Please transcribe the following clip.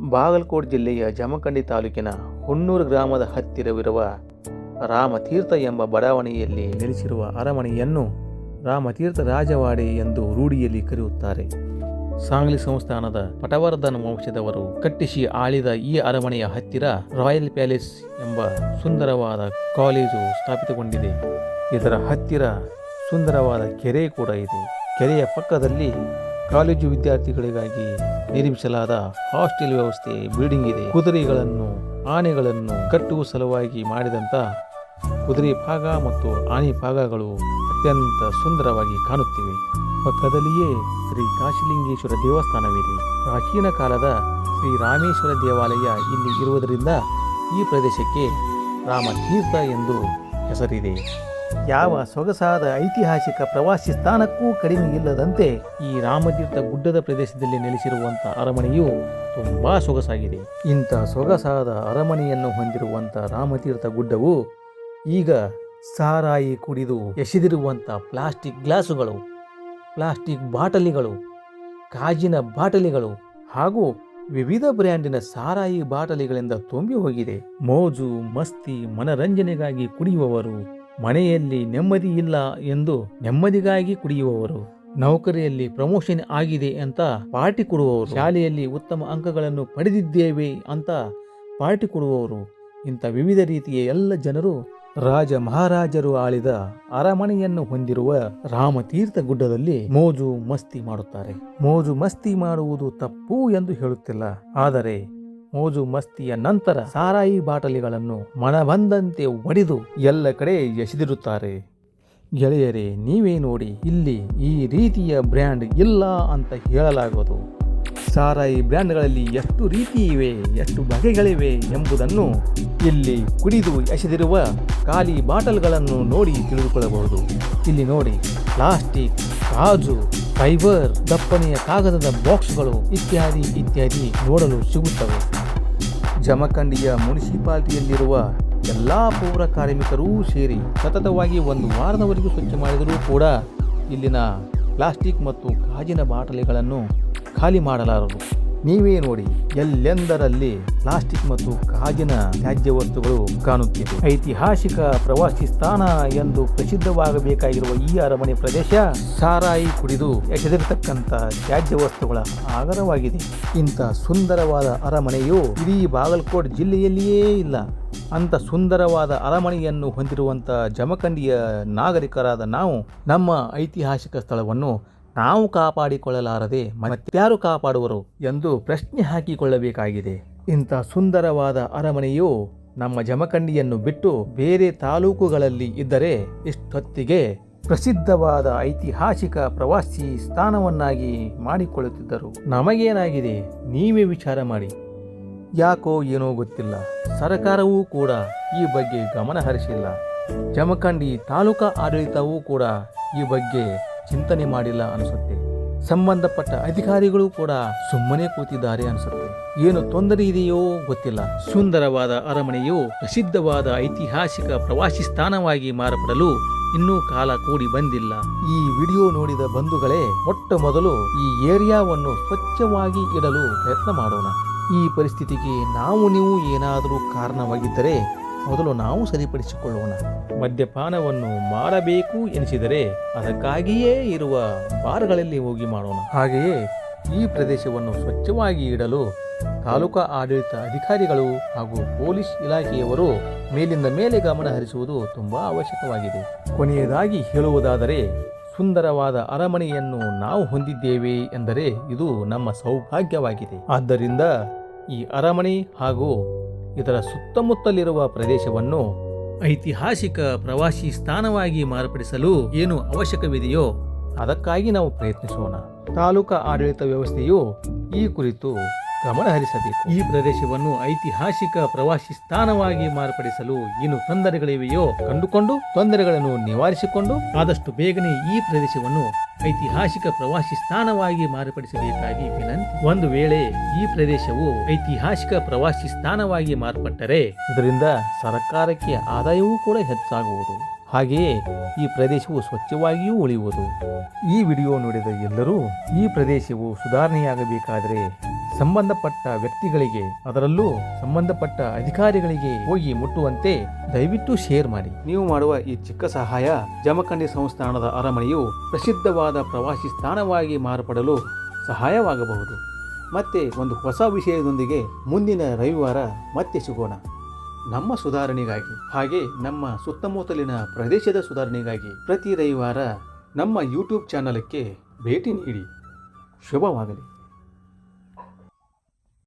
ಬಾಗಲಕೋಟೆ ಜಿಲ್ಲೆಯ ಜಮಖಂಡಿ ತಾಲೂಕಿನ ಹುಣ್ಣೂರು ಗ್ರಾಮದ ಹತ್ತಿರವಿರುವ ರಾಮತೀರ್ಥ ಎಂಬ ಬಡಾವಣೆಯಲ್ಲಿ ನೆಲೆಸಿರುವ ಅರಮನೆಯನ್ನು ರಾಮತೀರ್ಥ ರಾಜವಾಡಿ ಎಂದು ರೂಢಿಯಲ್ಲಿ ಕರೆಯುತ್ತಾರೆ. ಸಾಂಗ್ಲಿ ಸಂಸ್ಥಾನದ ಪಟವರ್ಧನ ವಂಶದವರು ಕಟ್ಟಿಸಿ ಆಳಿದ ಈ ಅರಮನೆಯ ಹತ್ತಿರ ರಾಯಲ್ ಪ್ಯಾಲೇಸ್ ಎಂಬ ಸುಂದರವಾದ ಕಾಲೇಜು ಸ್ಥಾಪಿತಗೊಂಡಿದೆ. ಇದರ ಹತ್ತಿರ ಸುಂದರವಾದ ಕೆರೆ ಕೂಡ ಇದೆ. ಕೆರೆಯ ಪಕ್ಕದಲ್ಲಿ ಕಾಲೇಜು ವಿದ್ಯಾರ್ಥಿಗಳಿಗಾಗಿ ನಿರ್ಮಿಸಲಾದ ಹಾಸ್ಟೆಲ್ ವ್ಯವಸ್ಥೆ, ಬಿಲ್ಡಿಂಗ್ ಇದೆ. ಕುದುರೆಗಳನ್ನು, ಆನೆಗಳನ್ನು ಕಟ್ಟುವ ಸಲುವಾಗಿ ಮಾಡಿದಂತ ಕುದುರೆ ಭಾಗ ಮತ್ತು ಆನೆ ಭಾಗಗಳು ಅತ್ಯಂತ ಸುಂದರವಾಗಿ ಕಾಣುತ್ತಿವೆ. ಪಕ್ಕದಲ್ಲಿಯೇ ಶ್ರೀ ಕಾಶಿಲಿಂಗೇಶ್ವರ ದೇವಸ್ಥಾನವಿದೆ. ಪ್ರಾಚೀನ ಕಾಲದ ಶ್ರೀ ರಾಮೇಶ್ವರ ದೇವಾಲಯ ಇಲ್ಲಿ ಇರುವುದರಿಂದ ಈ ಪ್ರದೇಶಕ್ಕೆ ರಾಮತೀರ್ಥ ಎಂದು ಹೆಸರಿದೆ. ಯಾವ ಸೊಗಸಾದ ಐತಿಹಾಸಿಕ ಪ್ರವಾಸಿ ಸ್ಥಾನಕ್ಕೂ ಕಡಿಮೆ ಇಲ್ಲದಂತೆ ಈ ರಾಮತೀರ್ಥ ಗುಡ್ಡದ ಪ್ರದೇಶದಲ್ಲಿ ನೆಲೆಸಿರುವಂಥ ಅರಮನೆಯು ತುಂಬಾ ಸೊಗಸಾಗಿದೆ. ಇಂಥ ಸೊಗಸಾದ ಅರಮನೆಯನ್ನು ಹೊಂದಿರುವಂಥ ರಾಮತೀರ್ಥ ಗುಡ್ಡವು ಈಗ ಸಾರಾಯಿ ಕುಡಿದು ಎಸೆದಿರುವಂಥ ಪ್ಲಾಸ್ಟಿಕ್ ಗ್ಲಾಸುಗಳು, ಪ್ಲಾಸ್ಟಿಕ್ ಬಾಟಲಿಗಳು ಗಾಜಿನ ಬಾಟಲಿಗಳು ಹಾಗೂ ವಿವಿಧ ಬ್ರ್ಯಾಂಡಿನ ಸಾರಾಯಿ ಬಾಟಲಿಗಳಿಂದ ತುಂಬಿ ಹೋಗಿದೆ. ಮೋಜು, ಮಸ್ತಿ, ಮನರಂಜನೆಗಾಗಿ ಕುಡಿಯುವವರು ಮನೆಯಲ್ಲಿ ನೆಮ್ಮದಿ ಇಲ್ಲ ಎಂದು ನೆಮ್ಮದಿಗಾಗಿ ಕುಡಿಯುವವರು. ನೌಕರಿಯಲ್ಲಿ ಪ್ರಮೋಷನ್ ಆಗಿದೆ ಅಂತ ಪಾರ್ಟಿ ಕೊಡುವವರು. ಶಾಲೆಯಲ್ಲಿ ಉತ್ತಮ ಅಂಕಗಳನ್ನು ಪಡೆದಿದ್ದೇವೆ ಅಂತ ಪಾರ್ಟಿ ಕೊಡುವವರು. ಇಂಥ ವಿವಿಧ ರೀತಿಯ ಎಲ್ಲ ಜನರು ರಾಜ ಮಹಾರಾಜರು ಆಳಿದ ಅರಮನೆಯನ್ನು ಹೊಂದಿರುವ ರಾಮತೀರ್ಥ ಗುಡ್ಡದಲ್ಲಿ ಮೋಜು ಮಸ್ತಿ ಮಾಡುತ್ತಾರೆ. ಮೋಜು ಮಸ್ತಿ ಮಾಡುವುದು ತಪ್ಪು ಎಂದು ಹೇಳುತ್ತಿಲ್ಲ. ಆದರೆ ಮೋಜು ಮಸ್ತಿಯ ನಂತರ ಸಾರಾಯಿ ಬಾಟಲಿಗಳನ್ನು ಮನಬಂದಂತೆ ಒಡೆದು ಎಲ್ಲ ಕಡೆ ಎಸೆದಿರುತ್ತಾರೆ. ಗೆಳೆಯರೇ, ನೀವೇ ನೋಡಿ, ಇಲ್ಲಿ ಈ ರೀತಿಯ ಬ್ರ್ಯಾಂಡ್ ಇಲ್ಲ ಅಂತ ಹೇಳಲಾಗುವುದು ಸಾರಾಯಿ ಬ್ರ್ಯಾಂಡ್ಗಳಲ್ಲಿ ಎಷ್ಟು ರೀತಿ ಇವೆ, ಎಷ್ಟು ಬಗೆಗಳಿವೆ ಎಂಬುದನ್ನು ಇಲ್ಲಿ ಕುಡಿದು ಎಸೆದಿರುವ ಖಾಲಿ ಬಾಟಲ್ಗಳನ್ನು ನೋಡಿ ತಿಳಿದುಕೊಳ್ಳಬಹುದು. ಇಲ್ಲಿ ನೋಡಿ, ಪ್ಲಾಸ್ಟಿಕ್ ಗಾಜು ಫೈಬರ್, ದಪ್ಪನೆಯ ಕಾಗದದ ಬಾಕ್ಸ್ಗಳು ಇತ್ಯಾದಿ ಇತ್ಯಾದಿ ನೋಡಲು ಸಿಗುತ್ತವೆ. ಜಮಖಂಡಿಯ ಮುನ್ಸಿಪಾಲಿಟಿಯಲ್ಲಿರುವ ಎಲ್ಲ ಪೌರ ಕಾರ್ಮಿಕರೂ ಸೇರಿ ಸತತವಾಗಿ ಒಂದು ವಾರದವರೆಗೂ ಸ್ವಚ್ಛ ಮಾಡಿದರೂ ಕೂಡ ಇಲ್ಲಿನ ಪ್ಲಾಸ್ಟಿಕ್ ಮತ್ತು ಗಾಜಿನ ಬಾಟಲಿಗಳನ್ನು ಖಾಲಿ ಮಾಡಲಾರರು. ನೀವೇ ನೋಡಿ, ಎಲ್ಲೆಂದರಲ್ಲಿ ಪ್ಲಾಸ್ಟಿಕ್ ಮತ್ತು ಗಾಜಿನ ತ್ಯಾಜ್ಯ ವಸ್ತುಗಳು ಕಾಣುತ್ತಿವೆ. ಐತಿಹಾಸಿಕ ಪ್ರವಾಸಿ ಸ್ಥಾನ ಎಂದು ಪ್ರಸಿದ್ಧವಾಗಬೇಕಾಗಿರುವ ಈ ಅರಮನೆ ಪ್ರದೇಶ ಸಾರಾಯಿ ಕುಡಿದು ಎಸೆದಿರತಕ್ಕಂಥ ತ್ಯಾಜ್ಯ ವಸ್ತುಗಳ ಆಗರವಾಗಿದೆ. ಇಂಥ ಸುಂದರವಾದ ಅರಮನೆಯು ಇಡೀ ಬಾಗಲಕೋಟೆ ಜಿಲ್ಲೆಯಲ್ಲಿಯೇ ಇಲ್ಲ. ಅಂತ ಸುಂದರವಾದ ಅರಮನೆಯನ್ನು ಹೊಂದಿರುವಂಥ ಜಮಖಂಡಿಯ ನಾಗರಿಕರಾದ ನಾವು ನಮ್ಮ ಐತಿಹಾಸಿಕ ಸ್ಥಳವನ್ನು ನಾವು ಕಾಪಾಡಿಕೊಳ್ಳಲಾರದೆ ಮತ್ಯಾರು ಕಾಪಾಡುವರು ಎಂದು ಪ್ರಶ್ನೆ ಹಾಕಿಕೊಳ್ಳಬೇಕಾಗಿದೆ. ಇಂಥ ಸುಂದರವಾದ ಅರಮನೆಯು ನಮ್ಮ ಜಮಖಂಡಿಯನ್ನು ಬಿಟ್ಟು ಬೇರೆ ತಾಲೂಕುಗಳಲ್ಲಿ ಇದ್ದರೆ ಇಷ್ಟೊತ್ತಿಗೆ ಪ್ರಸಿದ್ಧವಾದ ಐತಿಹಾಸಿಕ ಪ್ರವಾಸಿ ಸ್ಥಾನವನ್ನಾಗಿ ಮಾಡಿಕೊಳ್ಳುತ್ತಿದ್ದರು. ನಮಗೇನಾಗಿದೆ? ನೀವೇ ವಿಚಾರ ಮಾಡಿ. ಯಾಕೋ ಏನೋ ಗೊತ್ತಿಲ್ಲ. ಸರಕಾರವೂ ಕೂಡ ಈ ಬಗ್ಗೆ ಗಮನ ಹರಿಸಿಲ್ಲ. ಜಮಖಂಡಿ ತಾಲೂಕಾ ಆಡಳಿತವೂ ಕೂಡ ಈ ಬಗ್ಗೆ ಚಿಂತನೆ ಮಾಡಿಲ್ಲ ಅನಿಸುತ್ತೆ. ಸಂಬಂಧಪಟ್ಟ ಅಧಿಕಾರಿಗಳು ಕೂಡ ಸುಮ್ಮನೆ ಕೂತಿದ್ದಾರೆ ಅನಿಸುತ್ತೆ. ಏನು ತೊಂದರೆ ಇದೆಯೋ ಗೊತ್ತಿಲ್ಲ. ಸುಂದರವಾದ ಅರಮನೆಯು ಪ್ರಸಿದ್ಧವಾದ ಐತಿಹಾಸಿಕ ಪ್ರವಾಸಿ ಸ್ಥಾನವಾಗಿ ಮಾರ್ಪಡಲು ಇನ್ನೂ ಕಾಲ ಕೂಡಿ ಬಂದಿಲ್ಲ. ಈ ವಿಡಿಯೋ ನೋಡಿದ ಬಂಧುಗಳೇ, ಮೊಟ್ಟ ಮೊದಲು ಈ ಏರಿಯಾವನ್ನು ಸ್ವಚ್ಛವಾಗಿ ಇಡಲು ಪ್ರಯತ್ನ ಮಾಡೋಣ. ಈ ಪರಿಸ್ಥಿತಿಗೆ ನಾವು ನೀವು ಏನಾದರೂ ಕಾರಣವಾಗಿದ್ದರೆ ಮೊದಲು ನಾವು ಸರಿಪಡಿಸಿಕೊಳ್ಳೋಣ. ಮದ್ಯಪಾನವನ್ನು ಮಾಡಬೇಕು ಎನಿಸಿದರೆ ಅದಕ್ಕಾಗಿಯೇ ಇರುವ ಬಾರ್ಗಳಲ್ಲಿ ಹೋಗಿ ಮಾಡೋಣ. ಹಾಗೆಯೇ ಈ ಪ್ರದೇಶವನ್ನು ಸ್ವಚ್ಛವಾಗಿ ಇಡಲು ತಾಲೂಕಾ ಆಡಳಿತ ಅಧಿಕಾರಿಗಳು ಹಾಗೂ ಪೊಲೀಸ್ ಇಲಾಖೆಯವರು ಮೇಲಿಂದ ಮೇಲೆ ಗಮನ ಹರಿಸುವುದು ತುಂಬಾ ಅವಶ್ಯಕವಾಗಿದೆ. ಕೊನೆಯದಾಗಿ ಹೇಳುವುದಾದರೆ ಸುಂದರವಾದ ಅರಮನೆಯನ್ನು ನಾವು ಹೊಂದಿದ್ದೇವೆ ಎಂದರೆ ಇದು ನಮ್ಮ ಸೌಭಾಗ್ಯವಾಗಿದೆ. ಆದ್ದರಿಂದ ಈ ಅರಮನೆ ಹಾಗೂ ಇದರ ಸುತ್ತಮುತ್ತಲಿರುವ ಪ್ರದೇಶವನ್ನು ಐತಿಹಾಸಿಕ ಪ್ರವಾಸಿ ಸ್ಥಾನವಾಗಿ ಮಾರ್ಪಡಿಸಲು ಏನು ಅವಶ್ಯಕವಿದೆಯೋ ಅದಕ್ಕಾಗಿ ನಾವು ಪ್ರಯತ್ನಿಸೋಣ. ತಾಲೂಕಾ ಆಡಳಿತ ವ್ಯವಸ್ಥೆಯು ಈ ಕುರಿತು ಗಮನ ಹರಿಸಬೇಕು ಈ ಪ್ರದೇಶವನ್ನು ಐತಿಹಾಸಿಕ ಪ್ರವಾಸಿ ಸ್ಥಾನವಾಗಿ ಮಾರ್ಪಡಿಸಲು ಏನು ತೊಂದರೆಗಳಿವೆಯೋ ಕಂಡುಕೊಂಡು ತೊಂದರೆಗಳನ್ನು ನಿವಾರಿಸಿಕೊಂಡು ಆದಷ್ಟು ಬೇಗನೆ ಈ ಪ್ರದೇಶವನ್ನು ಐತಿಹಾಸಿಕ ಪ್ರವಾಸಿ ಸ್ಥಾನವಾಗಿ ಮಾರ್ಪಡಿಸಬೇಕಾಗಿ ವಿನಂತಿ. ಒಂದು ವೇಳೆ ಈ ಪ್ರದೇಶವು ಐತಿಹಾಸಿಕ ಪ್ರವಾಸಿ ಸ್ಥಾನವಾಗಿ ಮಾರ್ಪಟ್ಟರೆ, ಇದರಿಂದ ಸರ್ಕಾರಕ್ಕೆ ಆದಾಯವೂ ಕೂಡ ಹೆಚ್ಚಾಗುವುದು. ಹಾಗೆಯೇ ಈ ಪ್ರದೇಶವು ಸ್ವಚ್ಛವಾಗಿಯೂ ಉಳಿಯುವುದು. ಈ ವಿಡಿಯೋ ನೋಡಿದ ಎಲ್ಲರೂ ಈ ಪ್ರದೇಶವು ಸುಧಾರಣೆಯಾಗಬೇಕಾದರೆ ಸಂಬಂಧಪಟ್ಟ ವ್ಯಕ್ತಿಗಳಿಗೆ, ಅದರಲ್ಲೂ ಸಂಬಂಧಪಟ್ಟ ಅಧಿಕಾರಿಗಳಿಗೆ ಹೋಗಿ ಮುಟ್ಟುವಂತೆ ದಯವಿಟ್ಟು ಶೇರ್ ಮಾಡಿ. ನೀವು ಮಾಡುವ ಈ ಚಿಕ್ಕ ಸಹಾಯ ಜಮಖಂಡಿ ಸಂಸ್ಥಾನದ ಅರಮನೆಯು ಪ್ರಸಿದ್ಧವಾದ ಪ್ರವಾಸಿ ಸ್ಥಾನವಾಗಿ ಮಾರ್ಪಡಲು ಸಹಾಯವಾಗಬಹುದು. ಮತ್ತೆ ಒಂದು ಹೊಸ ವಿಷಯದೊಂದಿಗೆ ಮುಂದಿನ ರವಿವಾರ ಮತ್ತೆ ಸಿಗೋಣ. ನಮ್ಮ ಸುಧಾರಣೆಗಾಗಿ ಹಾಗೆ ನಮ್ಮ ಸುತ್ತಮುತ್ತಲಿನ ಪ್ರದೇಶದ ಸುಧಾರಣೆಗಾಗಿ ಪ್ರತಿ ರವಿವಾರ ನಮ್ಮ ಯೂಟ್ಯೂಬ್ ಚಾನಲಕ್ಕೆ ಭೇಟಿ ನೀಡಿ. ಶುಭವಾಗಲಿ.